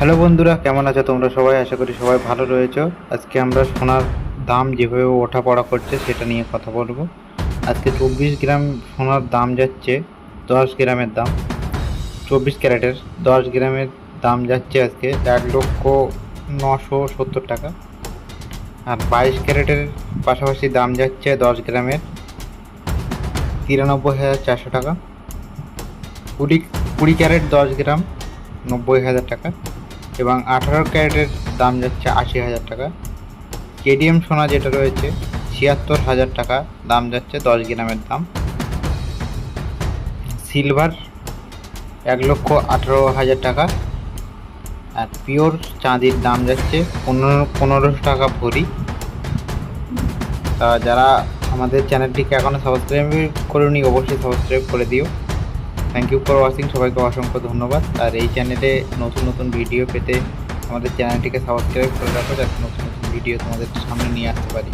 Hello বন্ধুরা, কেমন আছো তোমরা সবাই? আশা করি সবাই ভালো রয়েছো। আজকে আমরা সোনার দাম যেভাবে ওঠা পড়া করছে সেটা নিয়ে কথা বলব। আজকে চব্বিশ গ্রাম সোনার দাম যাচ্ছে দশ গ্রামের দাম। চব্বিশ ক্যারেটের দশ গ্রামের দাম যাচ্ছে আজকে এক লক্ষ নশো সত্তর টাকা। আর বাইশ ক্যারেটের পাশাপাশি দাম যাচ্ছে দশ গ্রামের তিরানব্বই হাজার চারশো টাকা। কুড়ি কুড়ি ক্যারেট দশ গ্রাম নব্বই হাজার টাকা। এবং আঠারো ক্যারেটের দাম যাচ্ছে আশি হাজার টাকা। কেডিএম সোনা যেটা রয়েছে, ছিয়াত্তর হাজার টাকা, দাম যাচ্ছে দশ গ্রামের দাম। সিলভার এক লক্ষ আঠারো হাজার টাকা। আর পিওর চাঁদির দাম যাচ্ছে পনেরো পনেরোশো টাকা ভরি। তা যারা আমাদের চ্যানেলটিকে এখনও সাবস্ক্রাইব করেনি, অবশ্যই সাবস্ক্রাইব করে দিও। থ্যাংক ইউ ফর ওয়াচিং সবাইকে অসংখ্য ধন্যবাদ। আর এই চ্যানেলে নতুন নতুন ভিডিও পেতে আমাদের চ্যানেলটিকে সাবস্ক্রাইব করে রাখো যাতে নতুন নতুন ভিডিও তোমাদের সামনে নিয়ে আসতে পারি।